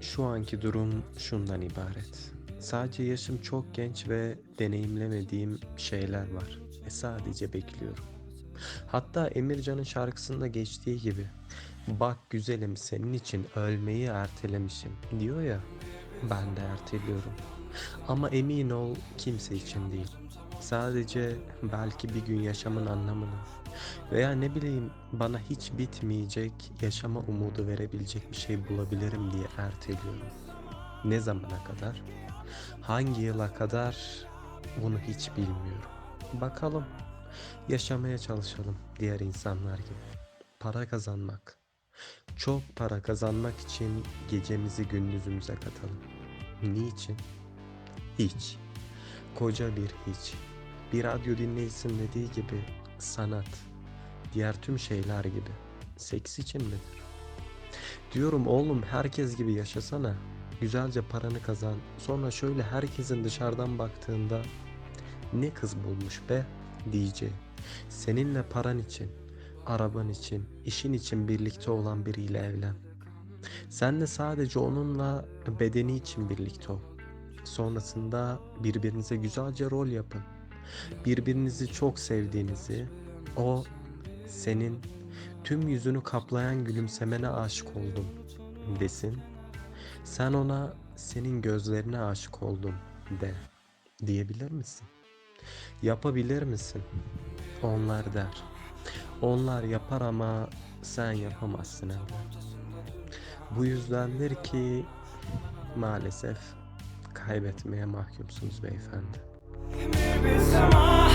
Şu anki durum şundan ibaret. Sadece yaşım çok genç ve deneyimlemediğim şeyler var. Ve sadece bekliyorum. Hatta Emircan'ın şarkısında geçtiği gibi Bak güzelim senin için ölmeyi ertelemişim diyor ya ben de erteliyorum. Ama emin ol kimse için değil. Sadece belki bir gün yaşamın anlamını veya ne bileyim bana hiç bitmeyecek yaşama umudu verebilecek bir şey bulabilirim diye erteliyorum. Ne zamana kadar? Hangi yıla kadar? Bunu hiç bilmiyorum. Bakalım. Yaşamaya çalışalım diğer insanlar gibi. Para kazanmak. Çok para kazanmak için gecemizi gündüzümüze katalım. Niçin? Hiç. Koca bir hiç. Bir radyo dinleyicisinin dediği gibi sanat, diğer tüm şeyler gibi seks için midir? Diyorum oğlum herkes gibi yaşasana. Güzelce paranı kazan. Sonra şöyle herkesin dışarıdan baktığında ne kız bulmuş be diyeceği. Seninle paran için, araban için, işin için birlikte olan biriyle evlen. Sen de sadece onunla bedeni için birlikte ol. Sonrasında birbirinize güzelce rol yapın. Birbirinizi çok sevdiğinizi, o senin tüm yüzünü kaplayan gülümsemene aşık oldum desin. Sen ona senin gözlerine aşık oldum de diyebilir misin? Yapabilir misin? Onlar der. Onlar yapar ama sen yapamazsın evlat. Bu yüzdendir ki maalesef kaybetmeye mahkumsunuz beyefendi. Sema